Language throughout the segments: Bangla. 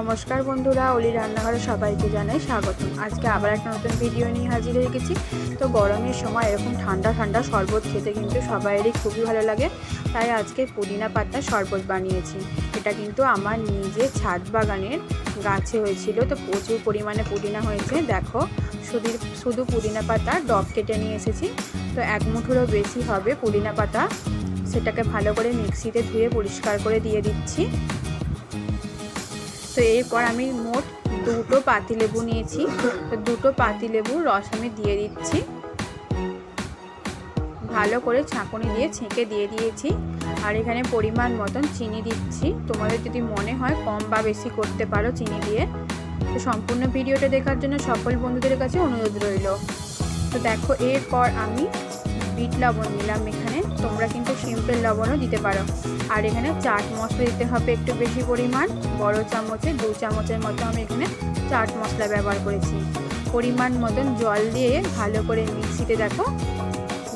নমস্কার বন্ধুরা, অলি রান্নাঘরে সবাইকে জানাই স্বাগতম। আজকে আবার একটা নতুন ভিডিও নিয়ে হাজির হয়ে গেছি। তো গরমের সময় এরকম ঠান্ডা ঠান্ডা শরবত খেতে কিন্তু সবাইয়েরই খুবই ভালো লাগে। তাই আজকে পুদিনা পাতার শরবত বানিয়েছি। এটা কিন্তু আমার নিজের ছাদ বাগানের গাছে হয়েছিল। তো প্রচুর পরিমাণে পুদিনা হয়েছে। দেখো, শুধু শুধু পুদিনা পাতা ডব কেটে নিয়ে এসেছি। তো এক মুঠোরও বেশি হবে পুদিনা পাতা। সেটাকে ভালো করে মিক্সিতে ধুয়ে পরিষ্কার করে দিয়ে দিচ্ছি। তো এরপর আমি মোট দুটো পাতিলেবু নিয়েছি। তো দুটো পাতিলেবুর রস আমি দিয়ে দিচ্ছি। ভালো করে ছাঁকুনি দিয়ে ছেঁকে দিয়ে দিয়েছি। আর এখানে পরিমাণ মতন চিনি দিচ্ছি। তোমাদের যদি মনে হয় কম বা বেশি করতে পারো চিনি দিয়ে, তো সম্পূর্ণ ভিডিওটা দেখার জন্য সকল বন্ধুদের কাছে অনুরোধ রইল। তো দেখো, এরপর আমি বিট লবণ নিলাম এখানে। তোমরা কিন্তু সিম্পল লবণও দিতে পারো। আর এখানে চাট মশলা দিতে হবে একটু বেশি পরিমাণ। বড় চামচে, দু চামচের মতো আমি এখানে চাট মশলা ব্যবহার করেছি। পরিমাণ মতন জল দিয়ে ভালো করে মিক্সিতে দেখো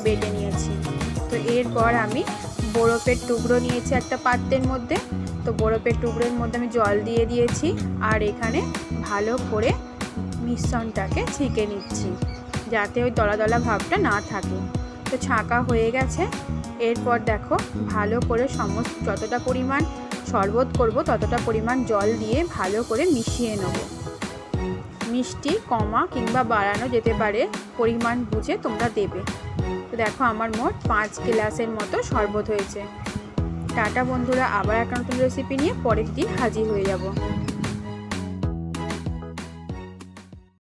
বেটে নিয়েছি। তো এরপর আমি বরফের টুকরো নিয়েছি একটা পাত্রের মধ্যে। তো বরফের টুকরোর মধ্যে আমি জল দিয়ে দিয়েছি আর এখানে ভালো করে মিশ্রণটাকে ছেঁকে নিচ্ছি। যাতে ওই দলা দলা ভাবটা না থাকে। তো ছাঁকা হয়ে গেছে। এরপর দেখো ভালো করে সমস্ত যতটা পরিমাণ শরবত করব, ততটা পরিমাণ জল দিয়ে ভালো করে মিশিয়ে নেব। মিষ্টি, কমা কিংবা বাড়ানো যেতে পারে, পরিমাণ বুঝে তোমরা দেবে। তো দেখো আমার মোট পাঁচ গ্লাসের মতো শরবত হয়েছে। টাটা বন্ধুরা, আবার একটা নতুন রেসিপি নিয়ে পরের দিন হাজির হয়ে যাব।